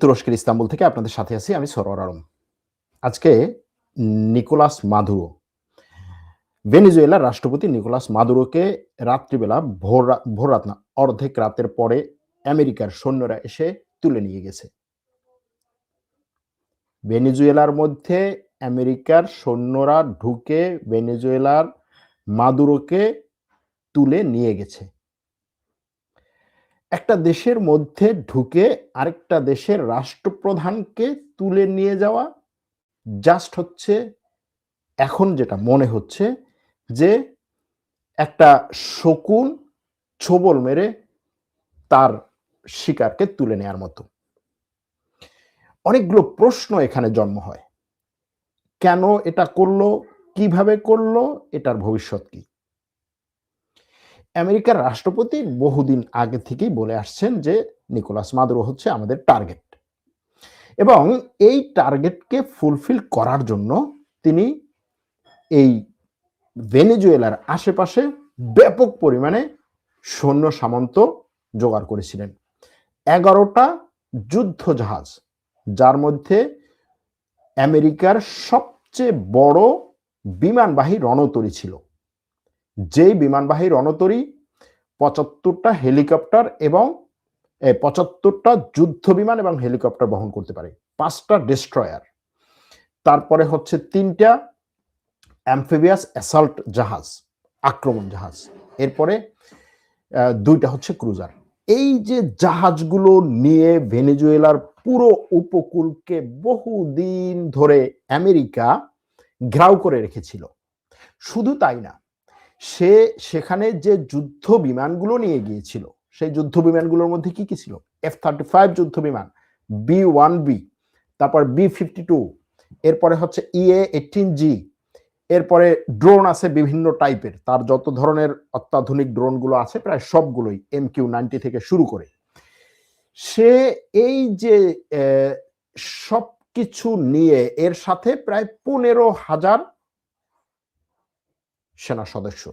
তুরস্কের ইস্তাম্বুল থেকে আপনাদের সাথে আছি, আমি সরোয়ার আলম। আজকে নিকোলাস মাদুরো। ভেনিজুয়েলার রাষ্ট্রপতি নিকোলাস মাদুরোকে রাত্রিবেলা ভোর ভোর রাত না, অর্ধেক রাতের পরে আমেরিকার সৈন্যরা এসে তুলে নিয়ে গেছে। ভেনিজুয়েলার মধ্যে আমেরিকার সৈন্যরা ঢুকে ভেনিজুয়েলার মাদুরোকে তুলে নিয়ে গেছে। একটা দেশের মধ্যে ঢুকে আরেকটা দেশের রাষ্ট্রপ্রধানকে তুলে নিয়ে যাওয়া জাস্ট হচ্ছে এখন যেটা মনে হচ্ছে যে একটা শকুন ছোবল মেরে তার শিকারকে তুলে নেয়ার মতো। অনেকগুলো প্রশ্ন এখানে জন্ম হয়। কেন এটা করল? কীভাবে করল? এটার ভবিষ্যৎ কি? আমেরিকার রাষ্ট্রপতি বহুদিন আগে থেকেই বলে আসছেন যে নিকোলাস মাদুরো হচ্ছে আমাদের টার্গেট এবং এই টার্গেটকে ফুলফিল করার জন্য তিনি এই ভেনেজুয়েলার আশেপাশে ব্যাপক পরিমাণে সৈন্য সামন্ত জোগাড় করেছিলেন। এগারোটা যুদ্ধ জাহাজ যার মধ্যে আমেরিকার সবচেয়ে বড় বিমানবাহী রণতরী ছিল। যেই বিমানবাহী রণতরী, পঁচাত্তরটা হেলিকপ্টার এবং পঁচাত্তরটা যুদ্ধ বিমান এবং হেলিকপ্টার বহন করতে পারে। পাঁচটা ডিস্ট্রয়ার তারপরে হচ্ছে তিনটা অ্যামফিবিয়াস অ্যাসাল্ট জাহাজ, আক্রমণ জাহাজ। এরপরে দুইটা হচ্ছে ক্রুজার এই যে জাহাজগুলো নিয়ে ভেনেজুয়েলার পুরো উপকূলকে বহুদিন ধরে আমেরিকা ঘেরাও করে রেখেছিল। শুধু তাই না সে সেখানে যে যুদ্ধ বিমানগুলো নিয়ে গিয়েছিল, সেই যুদ্ধ বিমানগুলোর মধ্যে কি কি ছিল? এফ থার্টি ফাইভ যুদ্ধ বিমান বি ওয়ান বি তারপর বি ফিফটি টু এরপরে হচ্ছে ইএ এইটিন জি এরপরে ড্রোন আছে বিভিন্ন টাইপের তার যত ধরনের অত্যাধুনিক ড্রোনগুলো আছে, প্রায় সবগুলোই এম কিউ নাইনটি থেকে শুরু করে। সে এই যে সব কিছু নিয়ে, এর সাথে প্রায় পনেরো হাজার সেনা সদস্য।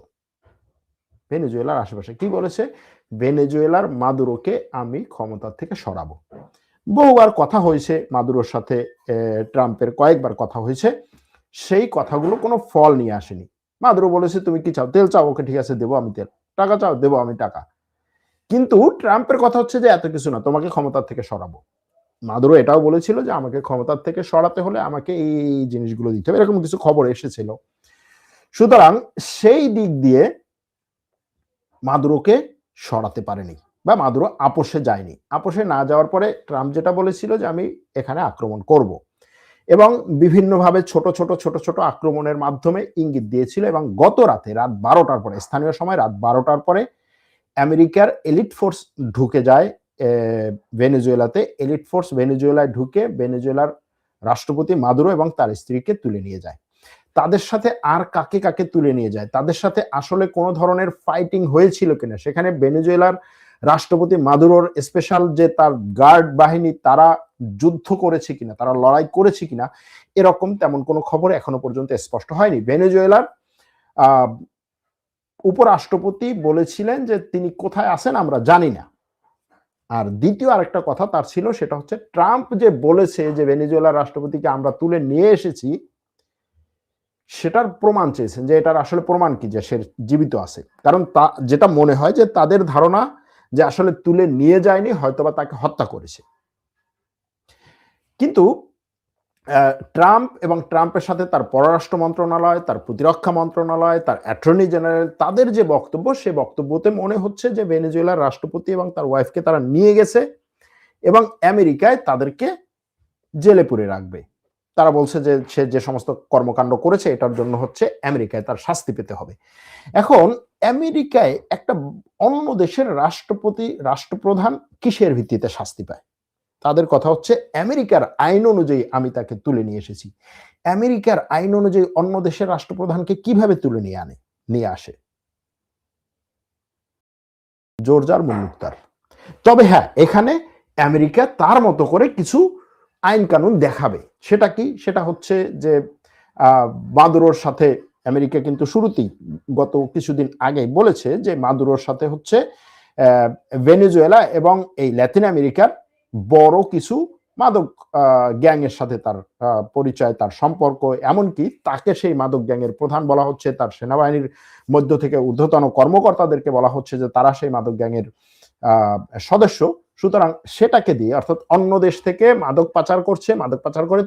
ভেনেজুয়েলার আশেপাশে কি বলেছে? ভেনেজুয়েলার মাদুরোকে আমি ক্ষমতা থেকে সরাবো। বহুবার কথা হয়েছে মাদুরোর সাথে ট্রাম্পের কয়েকবার কথা হয়েছে। সেই কথাগুলো কোনো ফল নিয়ে আসেনি। মাদুরো বলেছে, তুমি কি চাও? তেল চাও? ওকে ঠিক আছে, দেবো আমি তেল। টাকা চাও? দেবো আমি টাকা। কিন্তু ট্রাম্পের কথা হচ্ছে যে, এত কিছু না, তোমাকে ক্ষমতার থেকে সরাবো। মাদুরো এটাও বলেছিল যে, আমাকে ক্ষমতার থেকে সরাতে হলে আমাকে এই এই জিনিসগুলো দিতে হবে। এরকম কিছু খবর এসেছিল। সুতরাং সেই দিক দিয়ে মাদুরোকে সরাতে পারেনি বা মাদুরো আপোষে যায়নি। আপোষে না যাওয়ার পরে ট্রাম্প যেটা বলেছিল যে আমি এখানে আক্রমণ করব এবং বিভিন্নভাবে ছোট ছোট ছোট ছোট আক্রমণের মাধ্যমে ইঙ্গিত দিয়েছিল এবং গত রাতে রাত বারোটার পরে, স্থানীয় সময় রাত বারোটার পরে আমেরিকার এলিট ফোর্স ঢুকে যায় ভেনেজুয়েলাতে। এলিট ফোর্স ভেনেজুয়েলায় ঢুকে ভেনেজুয়েলার রাষ্ট্রপতি মাদুরো এবং তার স্ত্রীকে তুলে নিয়ে যায়। তাদের সাথে আর কাকে কাকে তুলে নিয়ে যায়? তাদের সাথে আসলে কোনো ধরনের ফাইটিং হয়েছিল কিনা? সেখানে ভেনেজুয়েলার রাষ্ট্রপতি মাদুরোর স্পেশাল যে তার গার্ড বাহিনী, তারা যুদ্ধ করেছে কিনা? তারা লড়াই করেছে কিনা? এরকম তেমন কোনো খবর এখনও পর্যন্ত স্পষ্ট হয়নি। ভেনেজুয়েলার উপরাষ্ট্রপতি বলেছিলেন যে তিনি কোথায় আছেন আমরা জানি না। আর দ্বিতীয় আরেকটা কথা তার ছিল, সেটা হচ্ছে ট্রাম্প যে বলেছে যে ভেনেজুয়েলার রাষ্ট্রপতিকে আমরা তুলে নিয়ে এসেছি সেটার প্রমাণ চেয়েছেন যে এটার আসলে প্রমাণ কি যে সে জীবিত আছে। কারণ তা, যেটা মনে হয় যে তাদের ধারণা যে আসলে তুলে নিয়ে যায়নি, হয়তোবা তাকে হত্যা করেছে। কিন্তু ট্রাম্প এবং ট্রাম্পের সাথে তার পররাষ্ট্র মন্ত্রণালয়, তার প্রতিরক্ষা মন্ত্রণালয়, তার অ্যাটর্নি জেনারেল, তাদের যে বক্তব্য, সে বক্তব্যতে মনে হচ্ছে যে ভেনেজুয়েলার রাষ্ট্রপতি এবং তার ওয়াইফকে তারা নিয়ে গেছে এবং আমেরিকায় তাদেরকে জেলে পুরে রাখবে। তারা বলছে যে সে যে সমস্ত কর্মকাণ্ড করেছে, এটার জন্য হচ্ছে আমেরিকায় তার শাস্তি পেতে হবে। এখন আমেরিকায় একটা অন্য দেশের রাষ্ট্রপতি, রাষ্ট্রপ্রধান কিসের ভিত্তিতে শাস্তি পায়? তাদের কথা হচ্ছে আমেরিকার আইন অনুযায়ী আমি তাকে তুলে নিয়ে এসেছি। আমেরিকার আইন অনুযায়ী অন্য দেশের রাষ্ট্রপ্রধানকে কীভাবে তুলে নিয়ে আনে, নিয়ে আসে? জোরজার মুক্তার তবে হ্যাঁ এখানে আমেরিকা তার মতো করে কিছু আইন কানুন দেখাবে। সেটা কি? সেটা হচ্ছে যে মাদুরোর সাথে আমেরিকা কিন্তু শুরুতেই গত কিছুদিন আগে বলেছে যে, মাদুরোর সাথে হচ্ছে ভেনেজুয়েলা এবং এই ল্যাতিন আমেরিকার বড় কিছু মাদক গ্যাং এর সাথে তার পরিচয়, তার সম্পর্ক, এমনকি তাকে সেই মাদক গ্যাংয়ের প্রধান বলা হচ্ছে, তার সেনাবাহিনীর মধ্য থেকে ঊর্ধ্বতন কর্মকর্তাদেরকে বলা হচ্ছে যে, তারা সেই মাদক গ্যাংয়ের সদস্য। সুতরাং সেটাকে দিয়ে, অর্থাৎ অন্য দেশ থেকে মাদক পাচার করছে, মাদক পাচার করে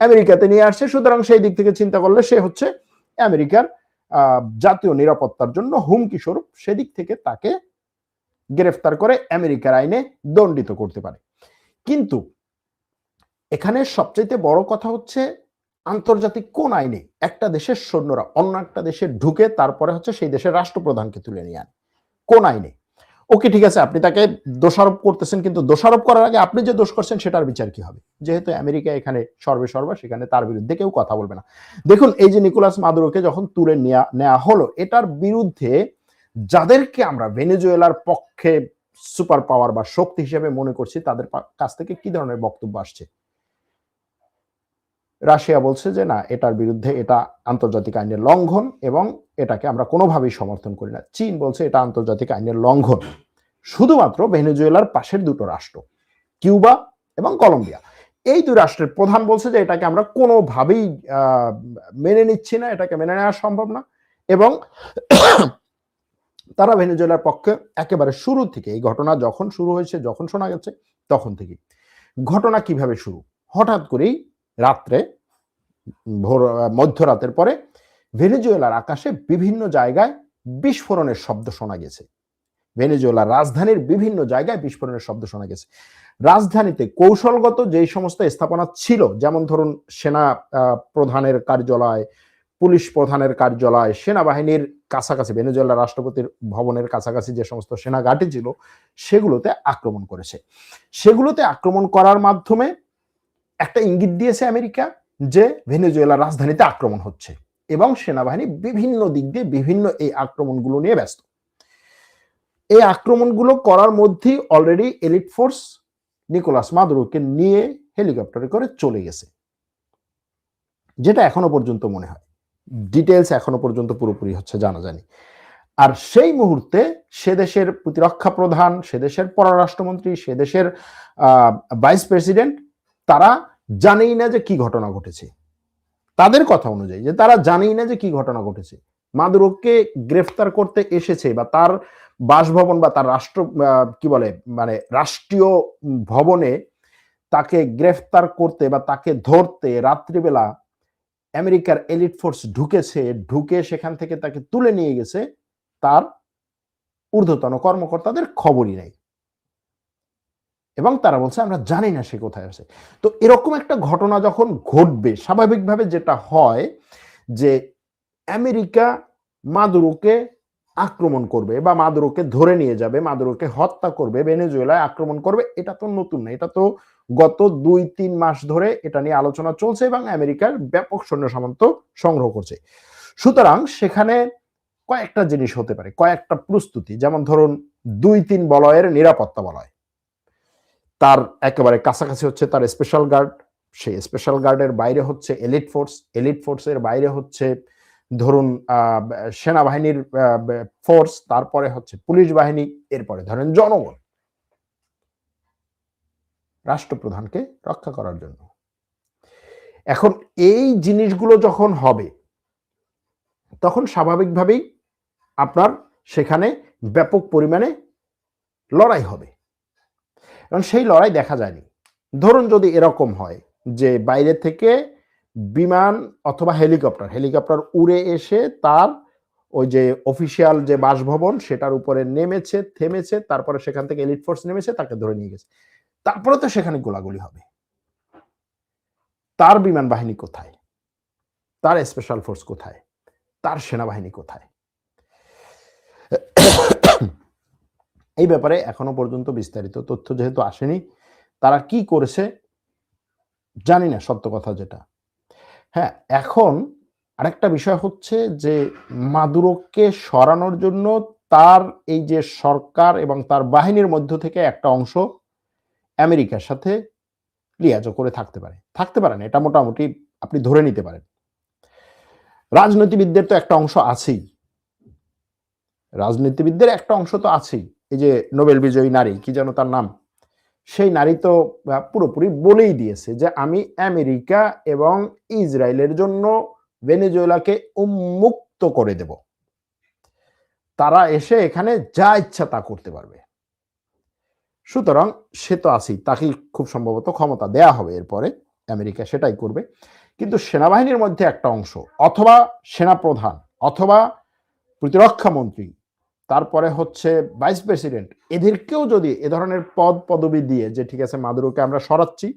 আমেরিকাতে নিয়ে আসছে, সুতরাং সেই দিক থেকে চিন্তা করলে সে হচ্ছে আমেরিকার জাতীয় নিরাপত্তার জন্য হুমকি স্বরূপ সেদিক থেকে তাকে গ্রেফতার করে আমেরিকার আইনে দণ্ডিত করতে পারে। কিন্তু এখানে সবচেয়ে বড় কথা হচ্ছে আন্তর্জাতিক কোন আইনে একটা দেশের সৈন্যরা অন্য একটা দেশে ঢুকে তারপরে হচ্ছে সেই দেশের রাষ্ট্রপ্রধানকে তুলে নিয়ে আনে। কোন আইনে? ওকে, ঠিক আছে, আপনি তাকে দোষারোপ করতেছেন, কিন্তু দোষারোপ করার আগে আপনি যে দোষ করছেন সেটার বিচার কি হবে? যেহেতু আমেরিকা এখানে সর্বে সর্বা, সেখানে তার বিরুদ্ধে কেউ কথা বলবে না। দেখুন, এই যে নিকোলাস মাদুরোকে যখন তুলে নেওয়া নেওয়া হলো, এটার বিরুদ্ধে যাদেরকে আমরা ভেনেজুয়েলার পক্ষে সুপার পাওয়ার বা শক্তি হিসেবে মনে করছি, তাদের কাছ থেকে কি ধরনের বক্তব্য আসছে? রাশিয়া বলছে যে, না, এটার বিরুদ্ধে এটা আন্তর্জাতিক আইনের লঙ্ঘন এবং এটাকে আমরা কোনোভাবেই সমর্থন করি না। চীন বলছে এটা আন্তর্জাতিক আইনের লঙ্ঘন। শুধুমাত্র ভেনেজুয়েলার পাশের দুটো রাষ্ট্র, কিউবা এবং কলম্বিয়া। এই দুই রাষ্ট্রের প্রধান বলছে যে, এটাকে আমরা কোনোভাবেই মেনে নিচ্ছি না, এটাকে মেনে নেওয়া সম্ভব না। এবং তারা ভেনেজুয়েলার পক্ষে একেবারে শুরু থেকে, এই ঘটনা যখন শুরু হয়েছে, যখন শোনা গেছে, তখন থেকে ঘটনা কীভাবে শুরু? হঠাৎ করেই রাত্রে, ভোর মধ্যরাতের পরে ভেনেজুয়েলার আকাশে বিভিন্ন জায়গায় বিস্ফোরণের শব্দ শোনা গেছে। ভেনেজুয়েলার রাজধানীর বিভিন্ন জায়গায় বিস্ফোরণের শব্দ শোনা গেছে। রাজধানীতে কৌশলগত যেই সমস্ত স্থাপনা ছিল, যেমন ধরুন সেনা প্রধানের কার্যালয়, পুলিশ প্রধানের কার্যালয়, সেনাবাহিনীর কাছাকাছি ভেনেজুয়েলা রাষ্ট্রপতির ভবনের কাছাকাছি যে সমস্ত সেনা ঘাঁটি ছিল, সেগুলোতে আক্রমণ করেছে। সেগুলোতে আক্রমণ করার মাধ্যমে একটা ইঙ্গিত দিয়েছে আমেরিকা যে ভেনেজুয়েলার রাজধানীতে আক্রমণ হচ্ছে এবং সেনাবাহিনী বিভিন্ন দিক দিয়ে বিভিন্ন এই আক্রমণগুলো নিয়ে ব্যস্ত। এই আক্রমণগুলো করার মধ্যেই অলরেডি এলিট ফোর্স নিকোলাস মাদুরোকে নিয়ে হেলিকপ্টারে করে চলে গেছে। যেটা এখনও পর্যন্ত মনে হয়। ডিটেলস এখনও পর্যন্ত পুরোপুরি হচ্ছে জানা জানি আর সেই মুহূর্তে সে দেশের প্রতিরক্ষা প্রধান, সে দেশের পররাষ্ট্রমন্ত্রী, সে দেশের ভাইস প্রেসিডেন্ট তারা জানেই না যে কি ঘটনা ঘটেছে। তাদের কথা অনুযায়ী যে তারা জানেই না যে কি ঘটনা ঘটেছে। মাদুরোকে গ্রেফতার করতে এসেছে বা তার বাসভবন বা তার রাষ্ট্র কি বলে মানে রাষ্ট্রীয় ভবনে তাকে গ্রেফতার করতে বা তাকে ধরতে রাত্রিবেলা আমেরিকার এলিট ফোর্স ঢুকেছে। ঢুকে সেখান থেকে তাকে তুলে নিয়ে গেছে। তার ঊর্ধ্বতন কর্মকর্তাদের খবরই নেই। এবং তারা বলছে, আমরা জানি না সে কোথায় আছে। তো এরকম একটা ঘটনা যখন ঘটবে, স্বাভাবিকভাবে যেটা হয় যে আমেরিকা মাদুরোকে আক্রমণ করবে বা মাদুরোকে ধরে নিয়ে যাবে, মাদুরোকে হত্যা করবে, ভেনেজুয়েলায় আক্রমণ করবে, এটা তো নতুন না, এটা তো গত দুই, তিন মাস ধরে এটা নিয়ে আলোচনা চলছে এবং আমেরিকার ব্যাপক সৈন্য সামন্ত সংগ্রহ করছে। সুতরাং সেখানে কয়েকটা জিনিস হতে পারে, কয়েকটা প্রস্তুতি। যেমন ধরুন, দুই, তিন বলয়ের নিরাপত্তা বলয়। তার একেবারে কাছাকাছি হচ্ছে তার স্পেশাল গার্ড সেই স্পেশাল গার্ডের বাইরে হচ্ছে এলিট ফোর্স এলিট ফোর্সের বাইরে হচ্ছে ধরুন সেনাবাহিনীর ফোর্স তারপরে হচ্ছে পুলিশ বাহিনী, এরপরে ধরেন জনগণ। রাষ্ট্রপ্রধানকে রক্ষা করার জন্য। এখন এই জিনিসগুলো যখন হবে, তখন স্বাভাবিকভাবেই আপনার সেখানে ব্যাপক পরিমাণে লড়াই হবে। এবং সেই লড়াই দেখা যায়নি। ধরুন যদি এরকম হয় যে বাইরে থেকে বিমান অথবা হেলিকপ্টার হেলিকপ্টার উড়ে এসে তার ওই যে অফিসিয়াল যে বাসভবন সেটার উপরে নেমেছে, থেমেছে, তারপরে সেখান থেকে এলিট ফোর্স নেমেছে, তাকে ধরে নিয়ে গেছে। তারপরে তো সেখানে গোলাগুলি হবে। তার বিমান বাহিনী কোথায়? তার স্পেশাল ফোর্স কোথায়? তার সেনাবাহিনী কোথায়? এই ব্যাপারে এখনও পর্যন্ত বিস্তারিত তথ্য যেহেতু আসেনি, তারা কি করেছে জানি না, সত্য কথা যেটা। হ্যাঁ এখন আরেকটা বিষয় হচ্ছে যে মাদুরোকে সরানোর জন্য তার এই যে সরকার এবং তার বাহিনীর মধ্য থেকে একটা অংশ আমেরিকার সাথে লিয়াজ করে থাকতে পারে। থাকতে পারেন এটা মোটামুটি আপনি ধরে নিতে পারেন। রাজনীতিবিদদের তো একটা অংশ আছেই। রাজনীতিবিদদের একটা অংশ তো আছেই। এই যে নোবেল বিজয়ী নারী, কি যেন তার নাম? সেই নারী তো পুরোপুরি বলেই দিয়েছে যে আমি আমেরিকা এবং ইসরায়েলের জন্য ভেনেজুয়েলাকে উন্মুক্ত করে দেব। তারা এসে এখানে যা ইচ্ছা তা করতে পারবে। সুতরাং সে তো আছেই তাকে খুব সম্ভবত ক্ষমতা দেয়া হবে এরপরে, আমেরিকা সেটাই করবে। কিন্তু সেনাবাহিনীর মধ্যে একটা অংশ, অথবা সেনাপ্রধান, অথবা প্রতিরক্ষা মন্ত্রী তারপরে হচ্ছে ভাইস প্রেসিডেন্ট এদেরকেও যদি এ ধরনের পদ পদবি দিয়ে যে ঠিক আছে মাদুরোকে আমরা সরাচ্ছি,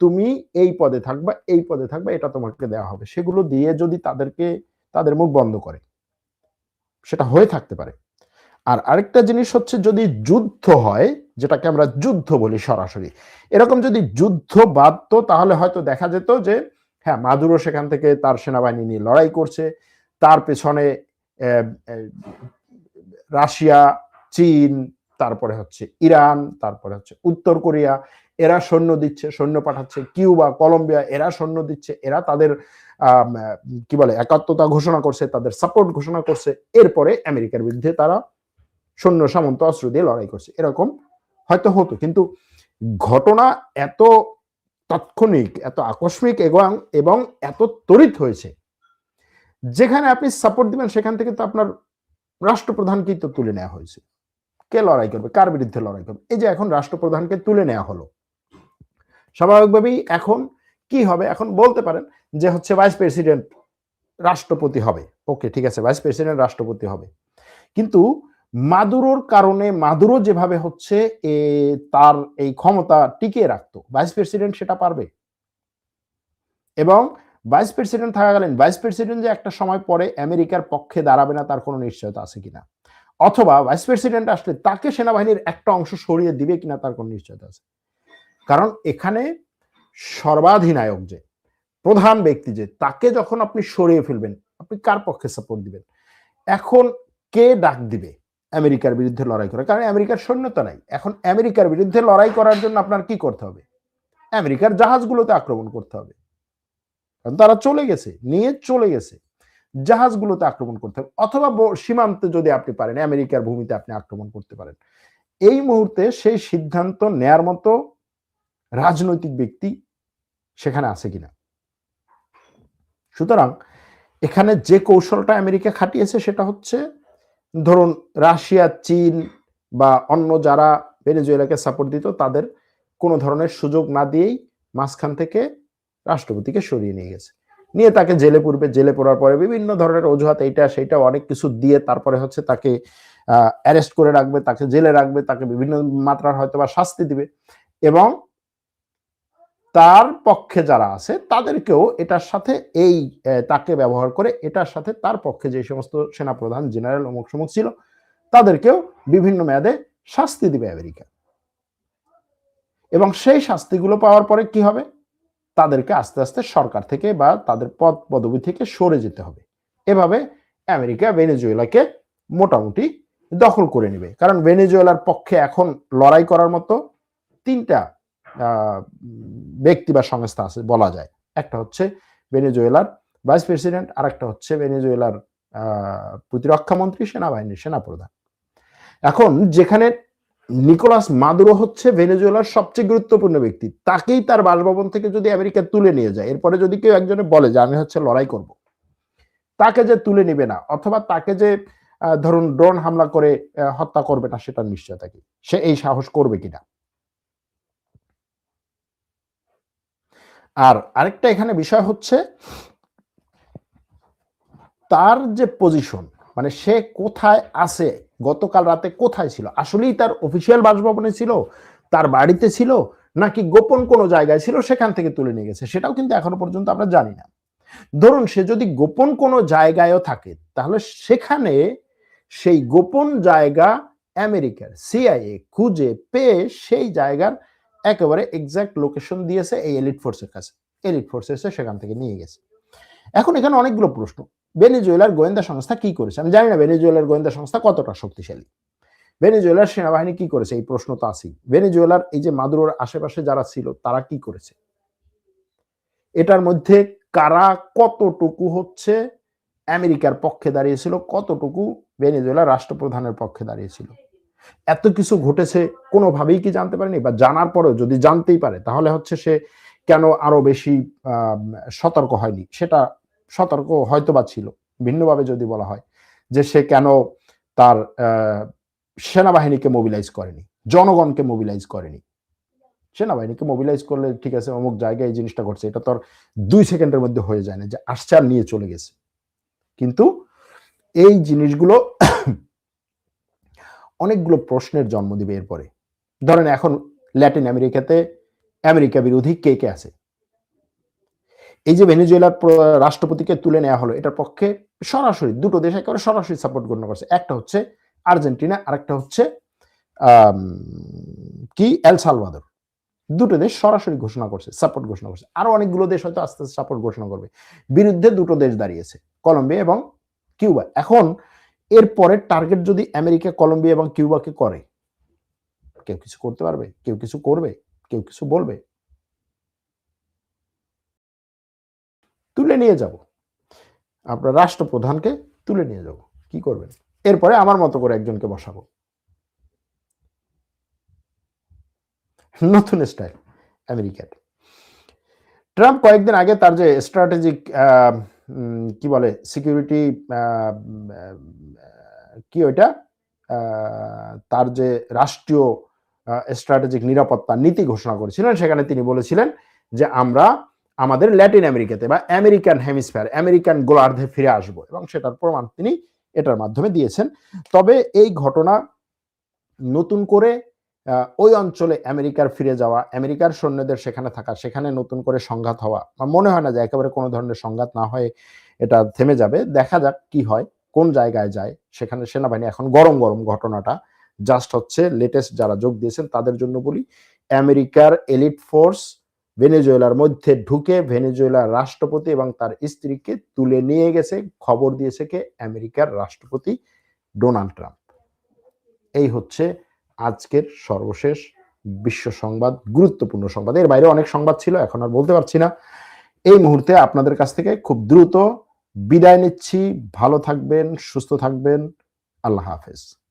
তুমি এই পদে থাকবা, এই পদে থাকবা, এটা তোমাকে দেওয়া হবে। সেগুলো দিয়ে যদি তাদেরকে, তাদের মুখ বন্ধ করে, সেটা হয়ে থাকতে পারে। আর আরেকটা জিনিস হচ্ছে যদি যুদ্ধ হয়, যেটাকে আমরা যুদ্ধ বলি সরাসরি, এরকম যদি যুদ্ধ বাধ্য তাহলে হয়তো দেখা যেত যে হ্যাঁ মাদুরো সেখান থেকে তার সেনাবাহিনী নিয়ে লড়াই করছে, তার পেছনে রাশিয়া, চীন, তারপরে হচ্ছে ইরান, তারপরে হচ্ছে উত্তর কোরিয়া, এরা সৈন্য দিচ্ছে, সৈন্য পাঠাচ্ছে। কিউবা, কলম্বিয়া, এরা সৈন্য দিচ্ছে। এরা তাদের কি বলে, একাত্মতা ঘোষণা করছে, তাদের সাপোর্ট ঘোষণা করছে। এরপরে আমেরিকার বিরুদ্ধে তারা সৈন্য সামন্ত অস্ত্র দিয়ে লড়াই করছে। এরকম হয়তো হতো, কিন্তু ঘটনা এত তাৎক্ষণিক, এত আকস্মিক এবং এবং এত তড়িৎ হয়েছে, যেখানে আপনি সাপোর্ট দিবেন, সেখান থেকে তো আপনার রাষ্ট্রপ্রধানকেই তো তুলে নেওয়া হয়েছে। কে লড়াই করবে? কার বিরুদ্ধে লড়াই করবে? এই যে এখন রাষ্ট্রপ্রধানকে তুলে নেওয়া হলো। স্বাভাবিকভাবেই এখন কি হবে? এখন বলতে পারেন যে হচ্ছে ভাইস প্রেসিডেন্ট রাষ্ট্রপতি হবে। ওকে, ঠিক আছে, ভাইস প্রেসিডেন্ট রাষ্ট্রপতি হবে। কিন্তু মাদুরোর কারণে, মাদুরো যেভাবে হচ্ছে এ তার এই ক্ষমতা টিকিয়ে রাখতো, ভাইস প্রেসিডেন্ট সেটা পারবে। এবং ভাইস প্রেসিডেন্ট থাকাকালীন ভাইস প্রেসিডেন্ট যে একটা সময় পরে আমেরিকার পক্ষে দাঁড়াবে না, তার কোনো নিশ্চয়তা আছে কিনা? অথবা ভাইস প্রেসিডেন্ট আসলে তাকে সেনাবাহিনীর একটা অংশ সরিয়ে দিবে কিনা, তার কোনো নিশ্চয়তা আছে? কারণ এখানে সর্বাধিনায়ক যে, প্রধান ব্যক্তি যে, তাকে যখন আপনি সরিয়ে ফেলবেন, আপনি কার পক্ষে সাপোর্ট দিবেন? এখন কে ডাক দিবে আমেরিকার বিরুদ্ধে লড়াই করে কারণ আমেরিকার সৈন্যতা নাই। এখন আমেরিকার বিরুদ্ধে লড়াই করার জন্য আপনার কি করতে হবে? আমেরিকার জাহাজগুলোতে আক্রমণ করতে হবে। কারণ তারা চলে গেছে, নিয়ে চলে গেছে। জাহাজগুলোতে আক্রমণ করতে হবে অথবা সীমান্তে যদি আপনি পারেন, আমেরিকার ভূমিতে আপনি আক্রমণ করতে পারেন। এই মুহূর্তে সেই সিদ্ধান্ত নেয়ার মতো রাজনৈতিক ব্যক্তি সেখানে আছে কিনা? সুতরাং এখানে যে কৌশলটা আমেরিকা খাটিয়েছে সেটা হচ্ছে, ধরুন রাশিয়া, চীন বা অন্য যারা ভেনেজুয়েলাকে সাপোর্ট দিত, তাদের কোনো ধরনের সুযোগ না দিয়েই মাঝখান থেকে রাষ্ট্রপতিকে সরিয়ে নিয়ে গেছে। নিয়ে তাকে জেলে পূর্বে জেলে পড়ার পরে বিভিন্ন ধরনের অজুহাত, এইটা, সেইটা অনেক কিছু দিয়ে তারপরে হচ্ছে তাকে অ্যারেস্ট করে রাখবে, তাকে জেলে রাখবে, তাকে বিভিন্ন মাত্রার হয়তো বা শাস্তি দিবে এবং তার পক্ষে যারা আছে তাদেরকেও এটার সাথে এই তাকে ব্যবহার করে এটার সাথে তার পক্ষে যে সমস্ত সেনাপ্রধান জেনারেল অমুক সমুক ছিল, তাদেরকেও বিভিন্ন মেয়াদে শাস্তি দিবে আমেরিকা। এবং সেই শাস্তিগুলো পাওয়ার পরে কি হবে? তাদেরকে আস্তে আস্তে সরকার থেকে বা তাদের পদ পদবি থেকে সরে যেতে হবে। এভাবে আমেরিকা ভেনেজুয়েলাকে মোটামুটি দখল করে নেবে। কারণ ভেনেজুয়েলার পক্ষে এখন লড়াই করার মতো তিনটা ব্যক্তি বা সংস্থা আছে বলা যায়। একটা হচ্ছে ভেনেজুয়েলার ভাইস প্রেসিডেন্ট আর একটা হচ্ছে ভেনেজুয়েলার প্রতিরক্ষা মন্ত্রী, সেনাবাহিনীর সেনাপ্রধান। এখন যেখানে নিকোলাস মাদুরো হচ্ছে ভেনেজুয়েলার সবচেয়ে গুরুত্বপূর্ণ ব্যক্তি। তাকেই তার বাসভবন থেকে যদি আমেরিকা তুলে নিয়ে যায়, এরপরে যদি কেউ একজনে বলে যে আমি হচ্ছে লড়াই করব, তাকে যে তুলে নিবে না, অথবা তাকে যে ধরুন ড্রোন হামলা করে হত্যা করবে না সেটা নিশ্চয় থাকে সে এই সাহস করবে কিনা? আর আরেকটা এখানে বিষয় হচ্ছে, তার যে পজিশন মানে সে কোথায় আছে গতকাল রাতে কোথায় ছিল? আসলেই তার অফিসিয়াল বাসভবনে ছিল? তার বাড়িতে ছিল? নাকি গোপন কোনো জায়গায় ছিল? সেখান থেকে তুলে নিয়ে গেছে। সেটাও কিন্তু এখনও পর্যন্ত আমরা জানি না। ধরুন, সে যদি গোপন কোনো জায়গায়ও থাকে, তাহলে সেখানে সেই গোপন জায়গা আমেরিকার সিআইএ খুঁজে পেয়ে সেই জায়গার একেবারে এক্সাক্ট লোকেশন দিয়েছে এই এলিট ফোর্সের কাছে। এলিট ফোর্স এসে সেখান থেকে নিয়ে গেছে। এখন এখানে অনেকগুলো প্রশ্ন। ভেনেজুয়েলার গোয়েন্দা সংস্থা কি করেছে? আমি জানি না ভেনেজুয়েলার গোয়েন্দা সংস্থা কতটা শক্তিশালী। ভেনেজুয়েলার সেনাবাহিনী কি করেছে? এই প্রশ্ন তো আছেই। ভেনেজুয়েলার এই যে মাদুরোর আশেপাশে যারা ছিল, তারা কি করেছে? এটার মধ্যে কারা কতটুকু হচ্ছে আমেরিকার পক্ষে দাঁড়িয়েছিল, কতটুকু ভেনেজুয়েলার রাষ্ট্রপ্রধানের পক্ষে দাঁড়িয়েছিল? এত কিছু ঘটেছে কোনোভাবেই কি জানতে পারেনি? বা জানার পরেও যদি জানতেই পারে, তাহলে হচ্ছে সে কেন আরও বেশি সতর্ক হয়নি? সেটা সতর্ক হয়তো বা ছিল, ভিন্নভাবে যদি বলা হয়, যে সে কেন তার সেনাবাহিনীকে মোবিলাইজ করেনি, জনগণকে মোবিলাইজ করেনি। সেনাবাহিনীকে মোবিলাইজ করলে ঠিক আছে, অমুক জায়গায় এই জিনিসটা ঘটছে, এটা তো দুই সেকেন্ডের মধ্যে হয়ে যায় না, যে আসছে আর নিয়ে চলে গেছে। কিন্তু এই জিনিসগুলো অনেকগুলো প্রশ্নের জন্ম দিবে এরপরে। ধরেন এখন ল্যাটিন আমেরিকাতে আমেরিকা বিরোধী কে কে আছে? এই যে ভেনেজুয়েলার রাষ্ট্রপতিকে তুলে নেওয়া হলো, এটার পক্ষে সরাসরি দুটো দেশ একেবারে সরাসরি সাপোর্ট গণ্য করছে। একটা হচ্ছে আর্জেন্টিনা, আরেকটা হচ্ছে কি? El Salvador. দুটো দেশ সরাসরি ঘোষণা করছে সাপোর্ট ঘোষণা করছে। আরও অনেকগুলো দেশ হয়তো আস্তে আস্তে সাপোর্ট ঘোষণা করবে। বিরুদ্ধে দুটো দেশ দাঁড়িয়েছে, কলম্বিয়া এবং কিউবা। এখন এর পরের টার্গেট যদি আমেরিকা, কলম্বিয়া এবং কিউবাকে করে, কেউ কিছু করতে পারবে? কেউ কিছু করবে? কেউ কিছু বলবে? তুলে নিয়ে যাব। আপনার রাষ্ট্রপ্রধানকে তুলে নিয়ে যাব। কি করবেন? এরপরে আমার মতো করে একজনকে বসাবো। নতুন স্টাইল, আমেরিকার। ট্রাম্প কয়েকদিন আগে তার যে স্ট্র্যাটেজিক কি বলে সিকিউরিটি কি ওইটা? তার যে রাষ্ট্রীয় স্ট্র্যাটেজিক নিরাপত্তা নীতি ঘোষণা করেছিলেন, সেখানে তিনি বলেছিলেন যে আমরা আমাদের ল্যাটিন আমেরিকাতে বা আমেরিকান হেমিসফেয়ার, আমেরিকান গোলার্ধে ফিরে আসব এবং সেটার প্রমাণ তিনি এটার মাধ্যমে দিয়েছেন। তবে এই ঘটনা নতুন করে ওই অঞ্চলে আমেরিকার ফিরে যাওয়া, আমেরিকার সৈন্যদের সেখানে থাকা, সেখানে নতুন করে সংঘাত হওয়া, বা মনে হয় না যে একেবারে কোনো ধরনের সংঘাত না হয়ে এটা থেমে যাবে, দেখা যাক কি হয়, কোন জায়গায় যায়, সেখানে সেনাবাহিনী এখন গরম গরম ঘটনাটা জাস্ট হচ্ছে লেটেস্ট যারা যোগ দিয়েছেন তাদের জন্য বলি, আমেরিকার এলিট ফোর্স ভেনেজুয়েলার মধ্যে ঢুকে ভেনেজুয়েলার রাষ্ট্রপতি এবং তার স্ত্রীকে তুলে নিয়ে গেছে, খবর দিয়েছে কে? আমেরিকার রাষ্ট্রপতি ডোনাল্ড ট্রাম্প। এই হচ্ছে আজকের সর্বশেষ বিশ্ব সংবাদ, গুরুত্বপূর্ণ সংবাদ। এর বাইরে অনেক সংবাদ ছিল, এখন আর বলতে পারছি না। এই মুহূর্তে আপনাদের কাছ থেকে খুব দ্রুত বিদায় নিচ্ছি। ভালো থাকবেন, সুস্থ থাকবেন। আল্লাহ হাফেজ।